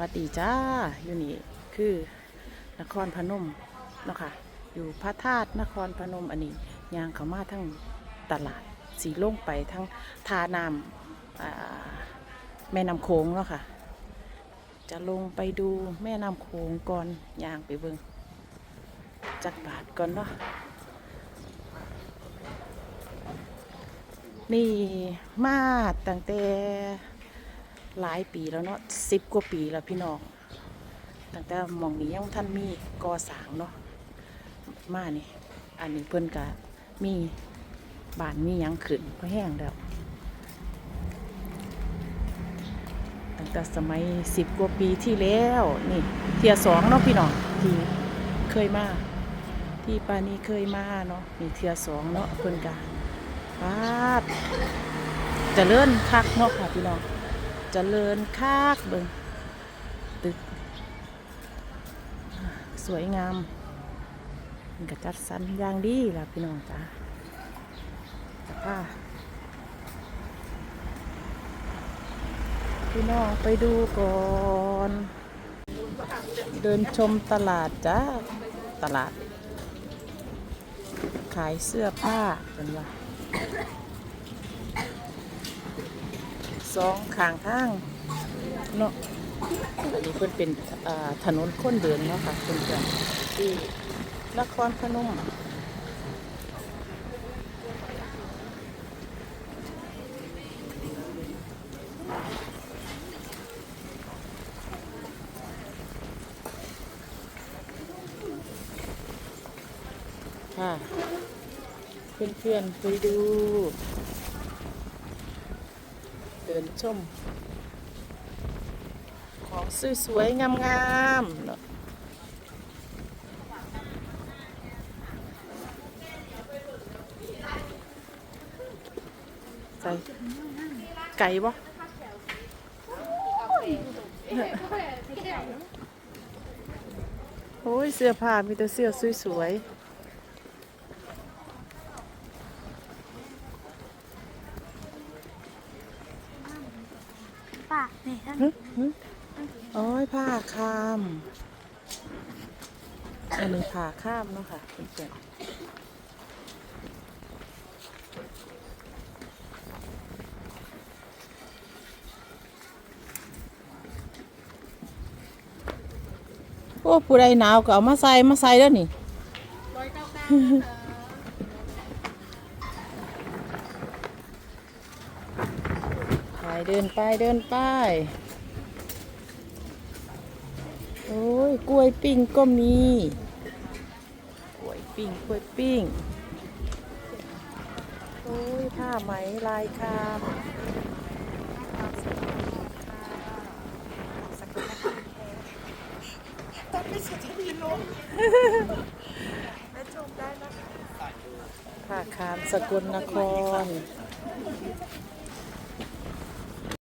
วัสดีจ้าอยู่นี่คือนครพนมเนาะค่ะอยู่พระธาตุนครพนมอันนี้ยางเขามาทั้งตลาดสีล่งไปทั้งทานามาแม่น้ำโขงเนาะค่ะ จะลงไปดูแม่น้ำโขงก่อนยางไปเบิงจักบาทก่อนเนาะนี่มาตั้งแต่ หลายปีแล้วเนาะสิบกว่าปีแล้วพี่น้องตั้งแต่มองนี้ยังท่านมีกอสร้างเนาะมานี่อันนี้เพิ่อนกะมีบ้านมียังขึ้นก็แห้งแล้วตั้งแต่สมัยสิบกว่าปีที่แล้วนี่เทียสองเนาะพี่น้องที่เคยมาที่ปานี้เคยมาเนาะนี่เทียสองเนาะเพิ่อนกะปาดจะเลื่อนคักเนาะค่ะพี่น้อง เจะเลื่อนคักเบิ่งตึก สวยงามมันก็จัดสรรอย่างดีล่ะพี่น้องจ้าจะพาพี่น้องไปดูก่อน เดินชมตลาดจ้าตลาด ขายเสื้อผ้าเป็นว่า สองข้างทางเนาะอันนี้เพิ่นเป็นถนนคนเดินเนาะค่ะเพื่อนๆที่นครพนมค่ะ เพื่อนๆไปดู ดินชม ของสวยๆงามๆเนาะใส่ไก่บ่โอ้ยเสื้อผ้ามีแต่เสื้อสวยๆ ป่ะนี่ท่านหึหึโอ้ยผ้าคามอันนี้ผ้าข้ามเนาะค่ะเพื่อนๆโอ้ผู้ใดหนาวก็เอามาใส่มาใส่แล้วนี่ ร้อยเก้าเก้า ไปเดินไปเดินไป โอ้ยกล้วยปิ้งก็มี กล้วยปิ้งกล้วยปิ้ง โอ้ยผ้าไหมลายคามต้องไปสุดที่ลงและชมได้นะคะผ้าคามสกลนคร